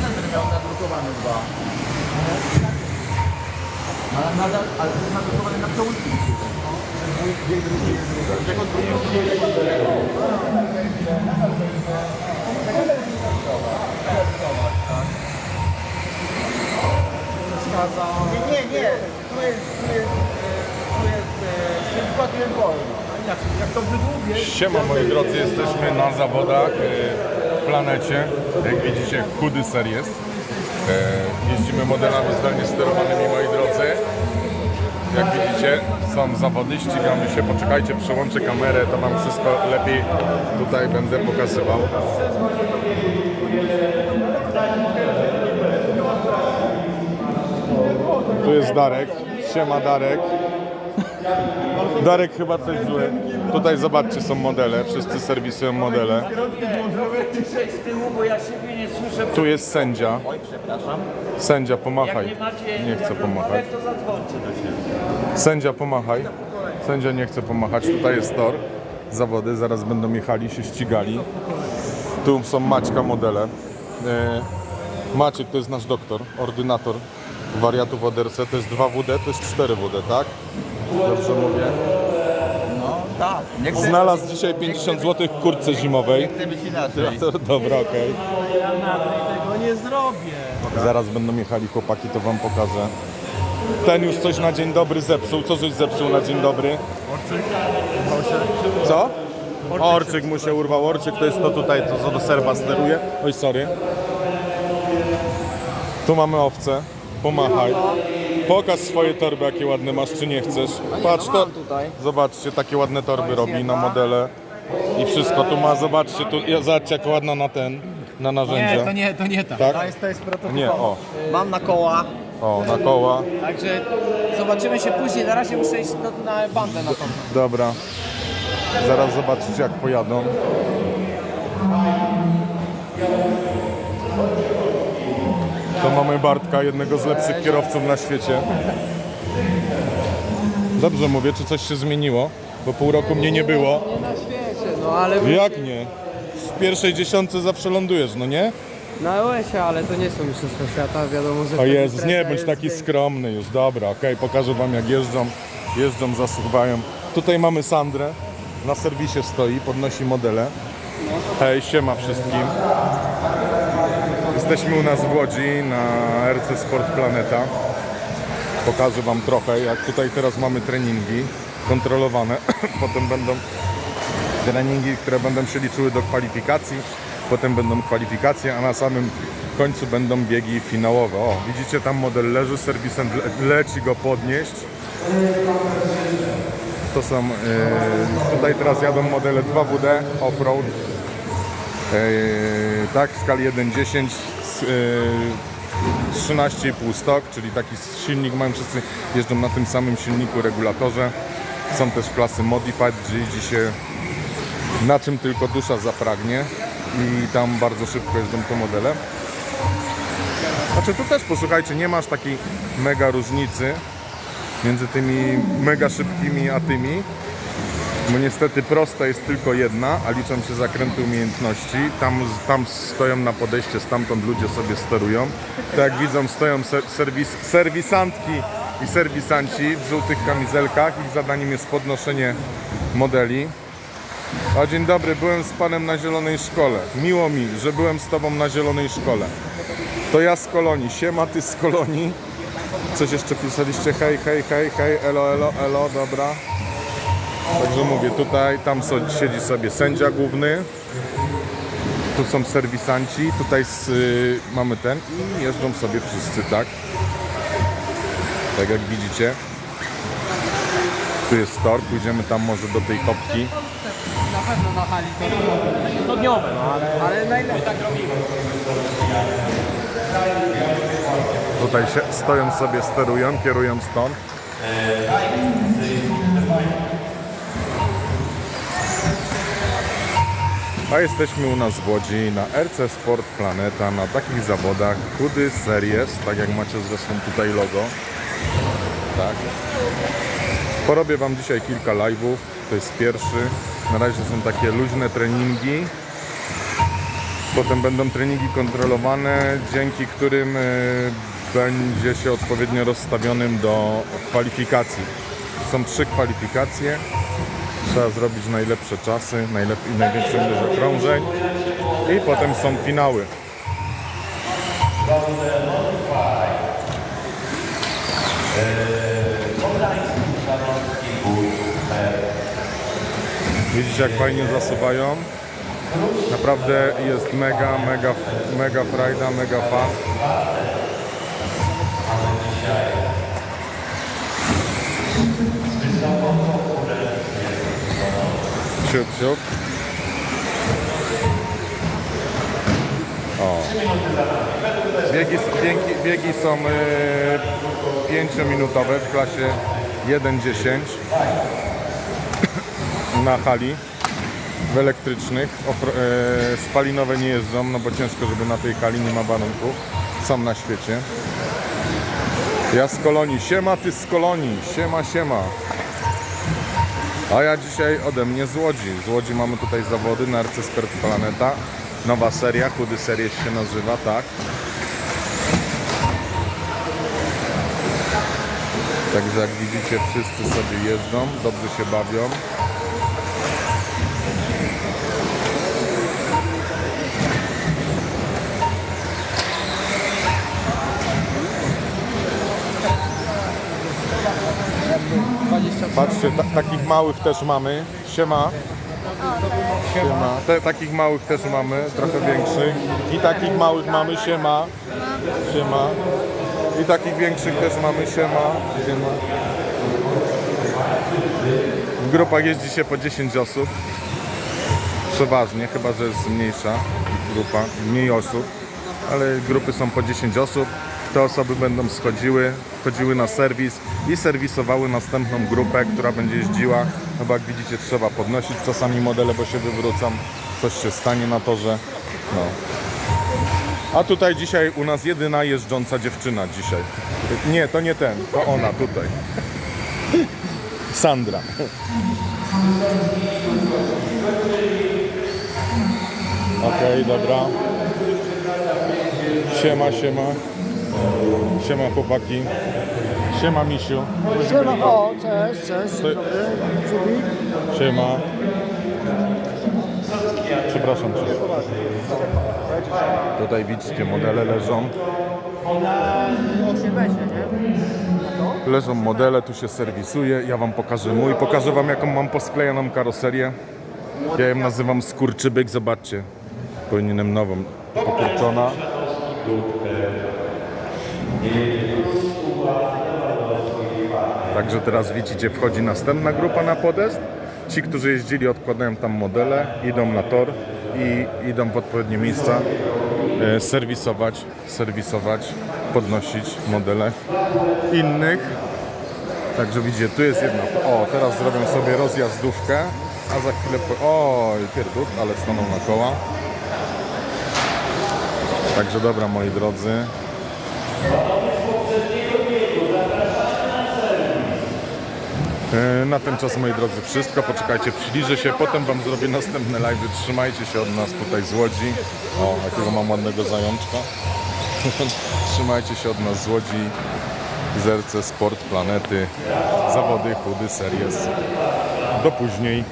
kalendry miał nadrukowany dwa. Ale nadal, ale to jest nadrukowany na przełączniku. Tego Nie, nie, nie. Tu jest, tu jest, tu jest, inaczej, jak to wydłubię... Siema moi drodzy, jesteśmy na zawodach e, planecie. Jak widzicie, chudy series. E, Jeździmy modelami zdalnie sterowanymi moi drodzy. Jak widzicie, są zawody, ścigamy się. Poczekajcie, przełączę kamerę, to wam wszystko lepiej tutaj będę pokazywał. Tu jest Darek. Siema Darek. Darek chyba coś zły. Tutaj zobaczcie, są modele. Wszyscy serwisują modele. Tu jest sędzia. Sędzia, pomachaj. nie chcę pomachać. Sędzia, pomachaj. Sędzia nie chce pomachać. Tutaj jest tor. Zawody. Zaraz będą jechali, się ścigali. Tu są Maćka modele. E, Maciek to jest nasz doktor, ordynator wariatów ODRC. To jest 2WD, to jest 4WD, tak? Dobrze mówię. No, tak. Nie chcę, Znalazł dzisiaj 50 zł w kurtce zimowej. chcę być inaczej. Dobra, okej. Ja nawet tego nie zrobię. Zaraz będą jechali chłopaki, to wam pokażę. Ten już coś na dzień dobry zepsuł. Co żeś zepsuł na dzień dobry? Co? Orczyk mu się urwał. Orczyk to jest to tutaj, to co do serwa steruje. Oj, sorry. Tu mamy owce. Pomachaj. Pokaż swoje torby, jakie ładne masz, czy nie chcesz. Patrz to. Zobaczcie, takie ładne torby robi na modele. I wszystko tu ma, zobaczcie, tu, zobaczcie jak ładna na ten, na narzędzia. Nie, to nie, to nie tak. Tak? To jest, to jest prototypowo. Nie, o, Mam na koła, o, na koła. także zobaczymy się później. Na razie muszę iść do, na bandę na to. Dobra. Zaraz zobaczycie jak pojadą. Mamy Bartka, jednego z lepszych kierowców na świecie. Dobrze mówię, czy coś się zmieniło? Bo pół roku mnie nie było. Nie na świecie, no ale Jak nie? W pierwszej dziesiątce zawsze lądujesz, no nie? na łesie, ale to nie są mistrzostwa świata, wiadomo, że O Jezus, nie bądź taki skromny już. Dobra, okej, pokażę wam jak jeżdżą. Jeżdżą, zasuwają. Tutaj mamy Sandrę. Na serwisie stoi, podnosi modele. Hej, siema wszystkim. Jesteśmy u nas w Łodzi na RC Sport Planeta. Pokażę wam trochę, jak tutaj teraz mamy treningi kontrolowane. Potem będą treningi, które będą się liczyły do kwalifikacji, potem będą kwalifikacje, a na samym końcu będą biegi finałowe. O, widzicie tam model leży, serwisem le- leci go podnieść. To są, yy, tutaj teraz jadą modele 2WD off-road, tak, w skali 1.10 z, yy, 13,5 stok, czyli taki silnik mają wszyscy, jeżdżą na tym samym silniku, regulatorze. Są też klasy Modified, gdzie jeździ się na czym tylko dusza zapragnie i tam bardzo szybko jeżdżą te modele. Znaczy tu też posłuchajcie, nie masz takiej mega różnicy między tymi mega szybkimi a tymi, bo niestety prosta jest tylko jedna, a liczą się zakręty umiejętności. Tam, tam stoją na podejście, stamtąd ludzie sobie sterują. Tak jak widzą, stoją ser, serwis, serwisantki i serwisanci w żółtych kamizelkach. Ich zadaniem jest podnoszenie modeli. O, dzień dobry, byłem z panem na Zielonej Szkole. Miło mi, że byłem z tobą na Zielonej Szkole. To ja z Kolonii. Siema, ty z Kolonii. Coś jeszcze pisaliście? Hej, hej, hej, hej, elo, elo, elo, dobra. Także mówię, tutaj, tam siedzi sobie sędzia główny. Tu są serwisanci, tutaj z, y, mamy ten i jeżdżą sobie wszyscy, tak? Tak jak widzicie. Tu jest tor, pójdziemy tam może do tej topki. Na pewno na hali to dniowe, no ale, ale najlepiej tak robimy. Tutaj się, stoją sobie, sterują, kierują stąd. A jesteśmy u nas w Łodzi na RC Sport Planeta na takich zawodach Chudy Series, tak jak macie zresztą tutaj logo. Tak. Porobię Wam dzisiaj kilka live'ów, to jest pierwszy. Na razie są takie luźne treningi. Potem będą treningi kontrolowane, dzięki którym e, będzie się odpowiednio rozstawionym do kwalifikacji. Są trzy kwalifikacje. Trzeba zrobić najlepsze czasy, najlep- i największą ilość okrążeń. I potem są finały. Widzicie jak fajnie zasuwają? Naprawdę jest mega, mega, mega frajda, mega fan. Siup, siup. O. Biegi, biegi, biegi są y, 5-minutowe w klasie 1.10 na hali w elektrycznych. E, spalinowe nie jeżdżą, no bo ciężko, żeby na tej hali nie ma warunków. Są na świecie. Ja z kolonii. Siema ty z kolonii. Siema, siema. A ja dzisiaj ode mnie z Łodzi. Z Łodzi mamy tutaj zawody na RC Sport Planeta. Nowa seria, Chudy Series się nazywa, tak. Także jak widzicie, wszyscy sobie jeżdżą, dobrze się bawią. Patrzcie, ta, takich małych też mamy. Siema. Siema. Te, takich małych też mamy, trochę większych. I takich małych mamy, siema. Siema. I takich większych też mamy, siema. Siema. W grupach jeździ się po 10 osób. Przeważnie, chyba że jest mniejsza grupa, mniej osób. Ale grupy są po 10 osób. Te osoby będą schodziły, wchodziły na serwis i serwisowały następną grupę, która będzie jeździła. Bo jak widzicie trzeba podnosić czasami modele, bo się wywrócą. Coś się stanie na torze. No. A tutaj dzisiaj u nas jedyna jeżdżąca dziewczyna dzisiaj. Nie, to nie ten, to ona tutaj. Sandra. Okej, dobra. Siema, siema. Siema chłopaki. Siema misiu. Siema, o, cześć, cześć, dzień dobry. Siema. Przepraszam cię. Tutaj widzicie, modele leżą. Leżą modele, tu się serwisuje. Ja wam pokażę mój. Pokażę wam jaką mam posklejoną karoserię. Ja ją nazywam skurczybyk, zobaczcie. Powinienem nową. Pokurczona. Także teraz widzicie, wchodzi następna grupa na podest. Ci, którzy jeździli, odkładają tam modele, idą na tor i idą w odpowiednie miejsca e, serwisować, serwisować, podnosić modele innych. Także widzicie, tu jest jedna. O, teraz zrobią sobie rozjazdówkę, a za chwilę. Po... O, pierdut, ale staną na koła. Także dobra, moi drodzy. E, Na ten czas, moi drodzy, wszystko. Poczekajcie, przybliżę się, potem Wam zrobię następne live. Trzymajcie się od nas tutaj z Łodzi. O, jakiego mam ładnego zajączka. Trzymajcie się od nas z Łodzi. Zerce Sport Planety. Zawody, chudy, series. Do później.